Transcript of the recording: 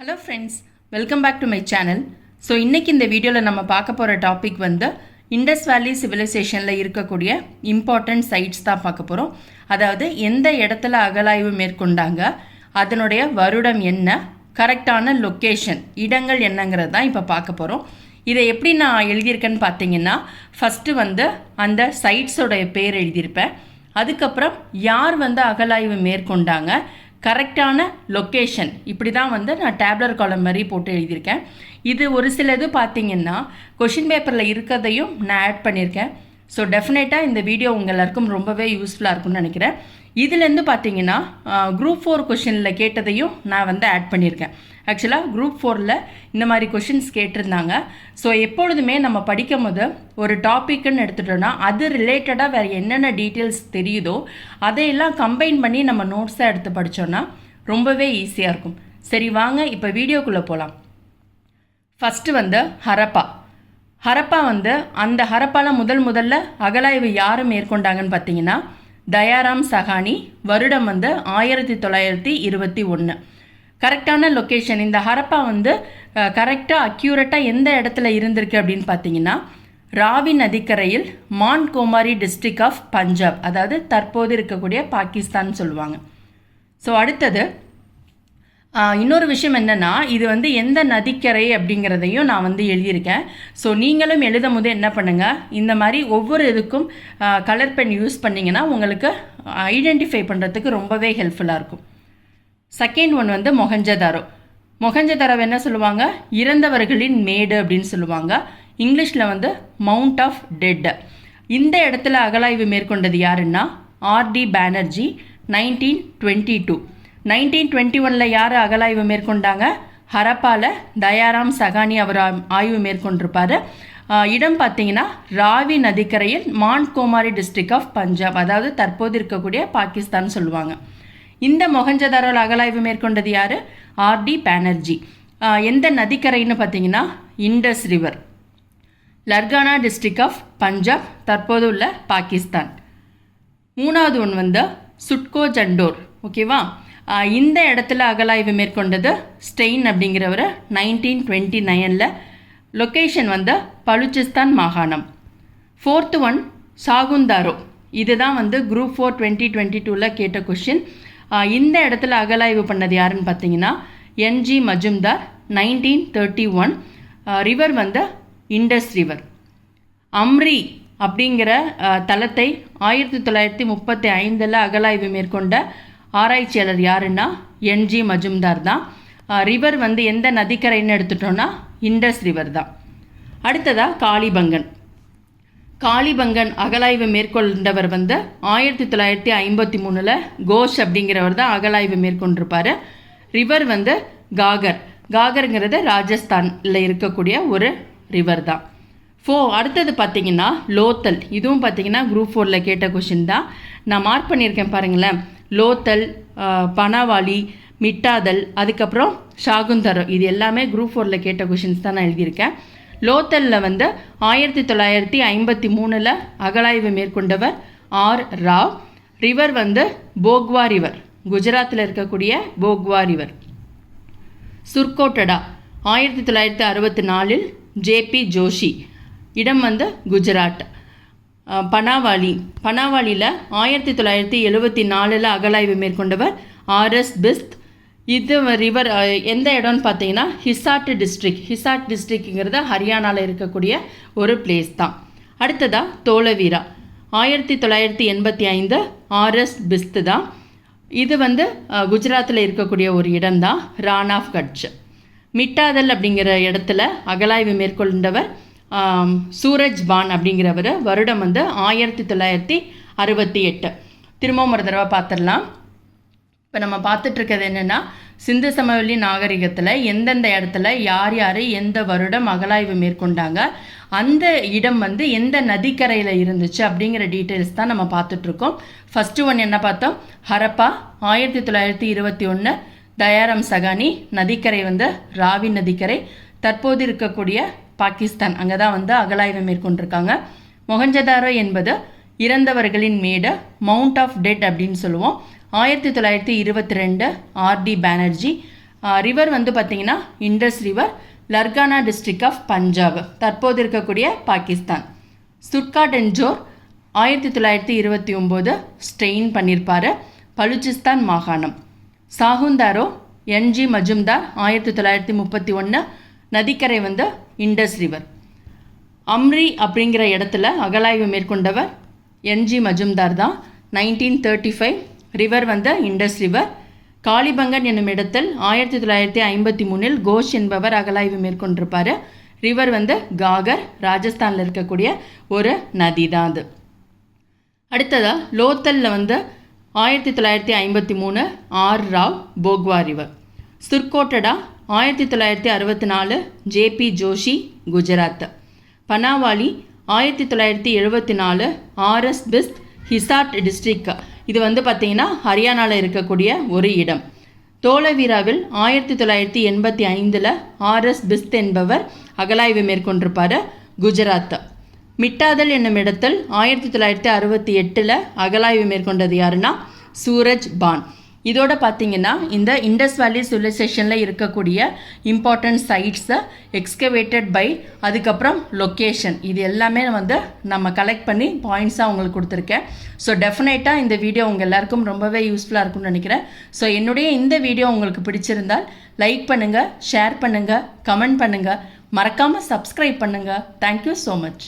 Hello friends welcome back to my channel so இன்றைக்கி இந்த வீடியோவில் நம்ம பார்க்க போகிற டாபிக் வந்து இண்டஸ் வேலி சிவிலைசேஷனில் இருக்கக்கூடிய இம்பார்ட்டன்ட் சைட்ஸ் தான் பார்க்க போகிறோம் அதாவது எந்த இடத்துல அகலாய்வு மேற்கொண்டாங்க அதனுடைய வருடம் என்ன கரெக்டான லொக்கேஷன் இடங்கள் என்னங்கிறது தான் இப்போ பார்க்க போகிறோம் இதை எப்படி நான் எழுதியிருக்கேன்னு பார்த்தீங்கன்னா ஃபஸ்ட்டு வந்து அந்த சைட்ஸோடைய பேர் எழுதியிருப்பேன். அதுக்கப்புறம் யார் வந்து அகலாய்வு மேற்கொண்டாங்க கரெக்டான லொக்கேஷன் இப்படி தான் வந்து நான் டேப்லர் காலம் மாதிரி போட்டு எழுதியிருக்கேன். இது ஒரு சில இது பார்த்தீங்கன்னா கொஷின் பேப்பரில் இருக்கிறதையும் நான் ஆட் பண்ணியிருக்கேன். ஸோ டெஃபினட்டாக இந்த வீடியோ உங்கள் எல்லாருக்கும் ரொம்பவே யூஸ்ஃபுல்லாக இருக்கும்னு நினைக்கிறேன். இதுலேருந்து பார்த்தீங்கன்னா குரூப் ஃபோர் கொஷினில் கேட்டதையும் நான் வந்து ஆட் பண்ணியிருக்கேன். ஆக்சுவலாக குரூப் ஃபோரில் இந்த மாதிரி கொஷின்ஸ் கேட்டிருந்தாங்க. ஸோ எப்பொழுதுமே நம்ம படிக்கும் போது ஒரு டாப்பிக்குன்னு எடுத்துட்டோன்னா அது ரிலேட்டடாக வேறு என்னென்ன டீட்டெயில்ஸ் தெரியுதோ அதையெல்லாம் கம்பைன் பண்ணி நம்ம நோட்ஸாக எடுத்து படித்தோன்னா ரொம்பவே ஈஸியாக இருக்கும். சரி வாங்க இப்போ வீடியோக்குள்ளே போகலாம் ஃபஸ்ட்டு வந்து ஹரப்பா. ஹரப்பா வந்து அந்த ஹரப்பால முதல் முதல்ல அகலாய்வு யார் மேற்கொண்டாங்கன்னு பார்த்தீங்கன்னா தயாராம் சஹானி வருடம் வந்து ஆயிரத்தி தொள்ளாயிரத்தி இருபத்தி ஒன்று கரெக்டான லொக்கேஷன் இந்த ஹரப்பா வந்து கரெக்டாக அக்யூரேட்டாக எந்த இடத்துல இருந்திருக்கு அப்படின்னு பார்த்தீங்கன்னா ராவி நதிக்கரையில் மான் கோமாரி டிஸ்ட்ரிக்ட் ஆஃப் பஞ்சாப் அதாவது தற்போது இருக்கக்கூடிய பாகிஸ்தான் சொல்லுவாங்க. ஸோ அடுத்தது இன்னொரு விஷயம் என்னென்னா இது வந்து எந்த நதிக்கரை அப்படிங்கிறதையும் நான் வந்து எழுதியிருக்கேன். ஸோ நீங்களும் எழுதும் போது என்ன பண்ணுங்கள் இந்த மாதிரி ஒவ்வொரு இதுக்கும் கலர் பென் யூஸ் பண்ணிங்கன்னா உங்களுக்கு ஐடென்டிஃபை பண்ணுறதுக்கு ரொம்பவே ஹெல்ப்ஃபுல்லாக இருக்கும். செகண்ட் ஒன் வந்து மொகஞ்சதாரோ. மொகஞ்சதாரோ என்ன சொல்லுவாங்க? இறந்தவர்களின் மேடு அப்படின்னு சொல்லுவாங்க. இங்கிலீஷில் வந்து மவுண்ட் ஆஃப் டெட்டு இந்த இடத்துல அகலாய்வு மேற்கொண்டது யாருன்னா R D Banerjee nineteen twenty two nineteen twenty ஒனில் யார் அகலாய்வு மேற்கொண்டாங்க? ஹரப்பாவில் தயாராம் சகானி அவர் ஆ- ஆய்வு மேற்கொண்டிருப்பார். இடம் பார்த்தீங்கன்னா ராவி நதிக்கரையில் மான்கோமாரி டிஸ்ட்ரிக்ட் ஆஃப் பஞ்சாப் அதாவது தற்போது இருக்கக்கூடிய பாகிஸ்தான் சொல்லுவாங்க. இந்த மொகஞ்சதாரால் அகலாய்வு மேற்கொண்டது யார்? R D Banerjee. எந்த நதிக்கரைன்னு பார்த்தீங்கன்னா Indus river Larkana district of Punjab தற்போது உள்ள பாகிஸ்தான். மூணாவது ஒன்று வந்து சுட்கோ ஜண்டோர் ஓகேவா? இந்த இடத்துல அகலாய்வு மேற்கொண்டது ஸ்டெயின் அப்படிங்கிறவர் நைன்டீன் டுவெண்ட்டி நைனில். லொக்கேஷன் வந்து பலுச்சிஸ்தான் மாகாணம். ஃபோர்த்து ஒன் சாகுந்தாரோ. இதுதான் வந்து குரூப் ஃபோர் டுவெண்ட்டி டுவெண்ட்டி டூவில் கேட்ட கொஷின் இந்த இடத்துல அகலாய்வு பண்ணது யாருன்னு பார்த்தீங்கன்னா N G Majumdar nineteen thirty one. River வந்து இண்டஸ் ரிவர் அம்ரி அப்படிங்கிற தளத்தை ஆயிரத்தி தொள்ளாயிரத்தி முப்பத்தி ஐந்தில் அகலாய்வு மேற்கொண்ட ஆராய்ச்சியாளர் யாருன்னா என்ஜி மஜும்தார் தான். ரிவர் வந்து எந்த நதிக்கரைன்னு எடுத்துட்டோன்னா இண்டஸ் ரிவர் தான். அடுத்ததா காளிபங்கன். காளிபங்கன் அகலாய்வு மேற்கொண்டவர் வந்து ஆயிரத்தி தொள்ளாயிரத்தி ஐம்பத்தி மூணில் கோஷ் அப்படிங்கிறவர் தான் அகலாய்வு மேற்கொண்டிருப்பார். ரிவர் வந்து காகர். காகருங்கிறது ராஜஸ்தானில் இருக்கக்கூடிய ஒரு ரிவர் தான். ஃபோ அடுத்தது பார்த்தீங்கன்னா லோத்தல். இதுவும் பார்த்தீங்கன்னா குரூப் ஃபோரில் கேட்ட கொஷின் தான். நான் மார்க் பண்ணியிருக்கேன் பாருங்களேன். லோத்தல் ஆஹ், பனாவாலி மிட்டாதல் அதுக்கப்புறம் ஷாகுந்தரம் இது எல்லாமே குரூப் ஃபோரில் கேட்ட கொஷின்ஸ் தான் நான் எழுதியிருக்கேன். லோத்தலில் வந்து ஆயிரத்தி தொள்ளாயிரத்தி ஐம்பத்தி மூணில் அகலாய்வு மேற்கொண்டவர் ஆர். ராவ். ரிவர் வந்து போக்வா ரிவர் குஜராத்தில் இருக்கக்கூடிய போக்வா ரிவர் சுர்கோட்டடா ஆயிரத்தி தொள்ளாயிரத்தி அறுபத்தி நாலில் ஜேபி ஜோஷி. இடம் வந்து குஜராத். பனாவாலி. பனாவாலியில் ஆயிரத்தி தொள்ளாயிரத்தி எழுபத்தி நாலில் அகலாய்வு மேற்கொண்டவர் ஆர்எஸ் பிஸ்த். இது ரிவர் எந்த இடம்னு பார்த்தீங்கன்னா ஹிசாட் டிஸ்ட்ரிக்ட் ஹிசாட் டிஸ்ட்ரிக்ட்ங்கிறது ஹரியானாவில் இருக்கக்கூடிய ஒரு பிளேஸ் தான். அடுத்ததாக தோலவீரா. ஆயிரத்தி தொள்ளாயிரத்தி எண்பத்தி ஐந்து ஆர்எஸ் பிஸ்த் தான். இது வந்து குஜராத்தில் இருக்கக்கூடிய ஒரு இடம்தான் ரான் ஆஃப் கட்ச் மிட்டாதல் அப்படிங்கிற இடத்துல அகலாய்வு மேற்கொண்டவர் சூரஜ் பான் அப்படிங்கிறவர் வருடம் வந்து ஆயிரத்தி தொள்ளாயிரத்தி அறுபத்தி எட்டு. திரும்பவும் ஒரு தடவை பார்த்துடலாம். இப்போ நம்ம பார்த்துட்ருக்கிறது என்னென்னா சிந்து சமவெளி நாகரிகத்தில் எந்தெந்த இடத்துல யார் யார் எந்த வருடம் அகலாய்வு மேற்கொண்டாங்க அந்த இடம் வந்து எந்த நதிக்கரையில் இருந்துச்சு அப்படிங்கிற டீட்டெயில்ஸ் தான் நம்ம பார்த்துட்ருக்கோம் ஃபஸ்ட்டு ஒன் என்ன பார்த்தோம்? ஹரப்பா ஆயிரத்தி தொள்ளாயிரத்தி இருபத்தி ஒன்று தயாரம் சகானி நதிக்கரை வந்து ராவி நதிக்கரை. தற்போது இருக்கக்கூடிய பாகிஸ்தான் அங்கே தான் வந்து அகலாய்வு மேற்கொண்டிருக்காங்க. மொகஞ்சதாரோ என்பது இறந்தவர்களின் மேடு மவுண்ட் ஆஃப் டெட் அப்படின்னு சொல்லுவோம். ஆயிரத்தி தொள்ளாயிரத்தி இருபத்தி ரெண்டு ஆர்டி பானர்ஜி ரிவர் வந்து பார்த்தீங்கன்னா Indus river Larkana district of Punjab தற்போது இருக்கக்கூடிய பாகிஸ்தான். சுர்காட் என்ஜோர் ஆயிரத்தி தொள்ளாயிரத்தி இருபத்தி ஒம்போது ஸ்ட்ரெயின் பண்ணியிருப்பார் பலுச்சிஸ்தான் மாகாணம். சாகுந்தாரோ என்ஜி மஜும்தார் ஆயிரத்தி தொள்ளாயிரத்தி முப்பத்தி ஒன்று நதிக்கரை வந்து இண்டஸ் ரிவர். அம்ரி அப்படிங்கிற இடத்துல அகலாய்வு மேற்கொண்டவர் என்ஜி மஜும்தார் தான். நைன்டீன் தேர்ட்டி ஃபைவ் ரிவர் வந்து இண்டஸ் ரிவர். காளிபங்கன் என்னும் இடத்தில் ஆயிரத்தி தொள்ளாயிரத்தி ஐம்பத்தி மூணில் கோஷ் என்பவர் அகலாய்வு மேற்கொண்டிருப்பார். ரிவர் வந்து காகர் ராஜஸ்தானில் இருக்கக்கூடிய ஒரு நதி தான் அது. அடுத்ததாக லோத்தலில் வந்து ஆயிரத்தி தொள்ளாயிரத்தி ஐம்பத்தி மூணு ஆர் ராவ் போக்வா ரிவர் சுர்கோட்டடா ஆயிரத்தி தொள்ளாயிரத்தி அறுபத்தி நாலு ஜேபி ஜோஷி குஜராத். பனாவாலி ஆயிரத்தி தொள்ளாயிரத்தி எழுபத்தி நாலு ஆர்எஸ் பிஸ்த் ஹிசாட் டிஸ்ட்ரிக். இது வந்து பார்த்திங்கன்னா ஹரியானாவில் இருக்கக்கூடிய ஒரு இடம். தோலவீராவில் ஆயிரத்தி தொள்ளாயிரத்தி எண்பத்தி ஐந்தில் ஆர்எஸ் பிஸ்த் என்பவர் அகலாய்வு மேற்கொண்டிருப்பார் குஜராத். மிட்டாதல் என்னும் இடத்தில் ஆயிரத்தி தொள்ளாயிரத்தி அறுபத்தி எட்டில் அகலாய்வு மேற்கொண்டது யாருன்னா சூரஜ் பான். இதோட பார்த்தீங்கன்னா இந்த இண்டஸ் வேலி சிவிலைசேஷனில் இருக்கக்கூடிய இம்பார்ட்டன்ட் சைட்ஸை எக்ஸ்கவேட்டட் பை அதுக்கப்புறம் லொக்கேஷன் இது எல்லாமே வந்து நம்ம கலெக்ட் பண்ணி பாயிண்ட்ஸாக உங்களுக்கு கொடுத்துருக்கேன். ஸோ டெஃபினட்டாக இந்த வீடியோ உங்கள் எல்லாருக்கும் ரொம்பவே யூஸ்ஃபுல்லாக இருக்கும்னு நினைக்கிறேன். ஸோ என்னுடைய இந்த வீடியோ உங்களுக்கு பிடிச்சிருந்தால் லைக் பண்ணுங்கள் ஷேர் பண்ணுங்கள் கமெண்ட் பண்ணுங்கள் மறக்காமல் சப்ஸ்கிரைப் பண்ணுங்கள் தேங்க்யூ ஸோ மச்